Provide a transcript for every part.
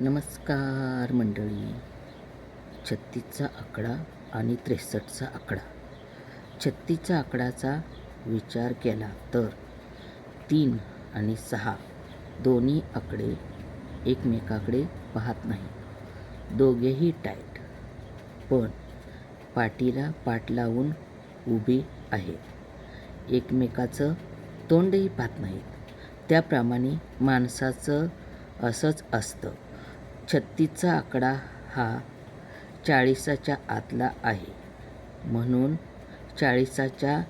नमस्कार मंडळी. छत्तीसचा आकडा आणि त्रेसष्टचा आकडा. छत्तीसच्या आकडाचा विचार केला तर तीन आणि सहा दोन्ही आकडे एकमेकाकडे पाहत नाही. दोघेही टाईट. पण पाठीला पाठ लावून उभे आहेत. एकमेकाचं तोंडही पाहत नाहीत. त्याप्रमाणे माणसाचं असंच असतं. छत्तीसचा आकडा हा चाळीसाच्या आतला आहे. म्हणून चाळीसाच्या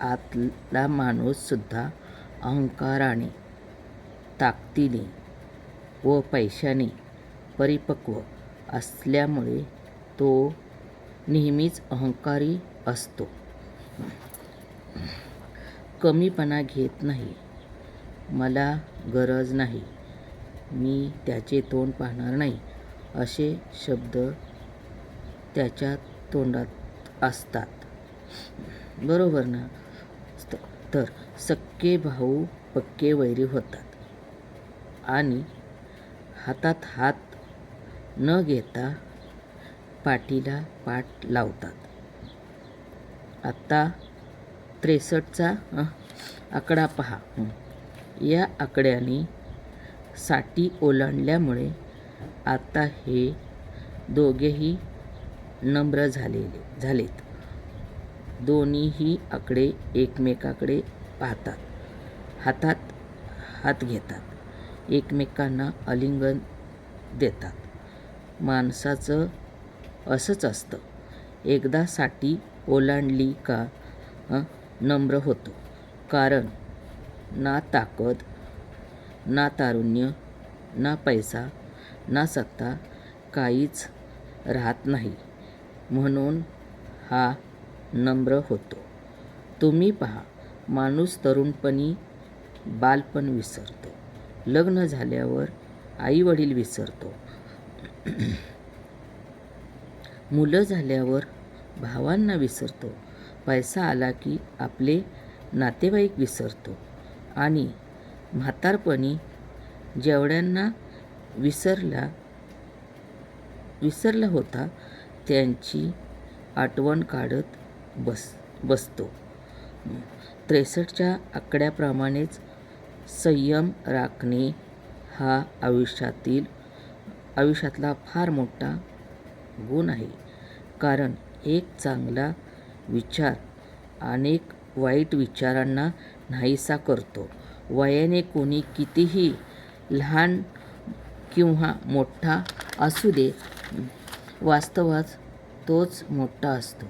आतला माणूससुद्धा अहंकाराने ताकदीने व पैशाने परिपक्व असल्यामुळे तो नेहमीच अहंकारी असतो. कमीपणा घेत नाही. मला गरज नाही. मी त्याचे तोंड पाहणार नाही असे शब्द त्याच्या तोंडात असतात. बरोबर ना? तर सक्के भाऊ पक्के वैरी होतात. आणि हातात हात न घेता पाठीला पाठ लावतात. आत्ता त्रेसष्टचा आकडा पहा. या आकड्याने साठी ओलांडल्यामुळे आता हे दोघेही नम्र झालेले झालेत. दोन्हीही आकडे एकमेकाकडे पाहतात. हातात हात घेतात. एकमेकांना आलिंगन देतात. माणसाचं असंच असतं. एकदा साठी ओलांडली का नम्र होतो. कारण ना ताकद ना तारुण्य ना पैसा ना सत्ता काहीच राहत नाही. म्हणून हा नम्र होतो. तुम्ही पहा माणूस तरुणपणी बालपण विसरतो. लग्न झाल्यावर आईवडील विसरतो. मुलं झाल्यावर भावांना विसरतो. पैसा आला की आपले नातेवाईक विसरतो. आणि म्हातारपणी जेवढ्यांना विसरला विसरला होता त्यांची आठवण काढत बस बसतो. त्रेसष्टच्या आकड्याप्रमाणेच संयम राखणे हा आयुष्यातील आयुष्यातला फार मोठा गुण आहे. कारण एक चांगला विचार अनेक वाईट विचारांना नाहीसा करतो. वयाने कोणी कितीही लहान किंवा मोठा असू दे वास्तवात तोच मोठा असतो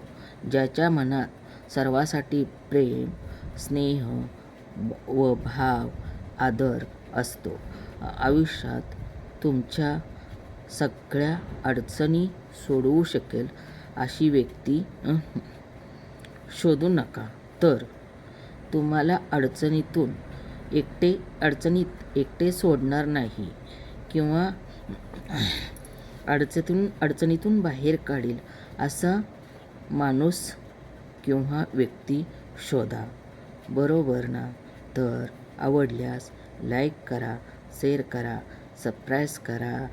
ज्याच्या मनात सर्वासाठी प्रेम स्नेह व भाव आदर असतो. आयुष्यात तुमच्या सगळ्या अडचणी सोडवू शकेल अशी व्यक्ती शोधू नका. तर तुम्हाला अडचणीतून एकटे अडचणीत एकटे सोडणार नाही. किंवा अडचणीतून अडचणीतून बाहेर काढेल असा माणूस किंवा व्यक्ती शोधा. बरोबर ना? तर आवडल्यास लाईक करा शेअर करा सबस्क्राईब करा.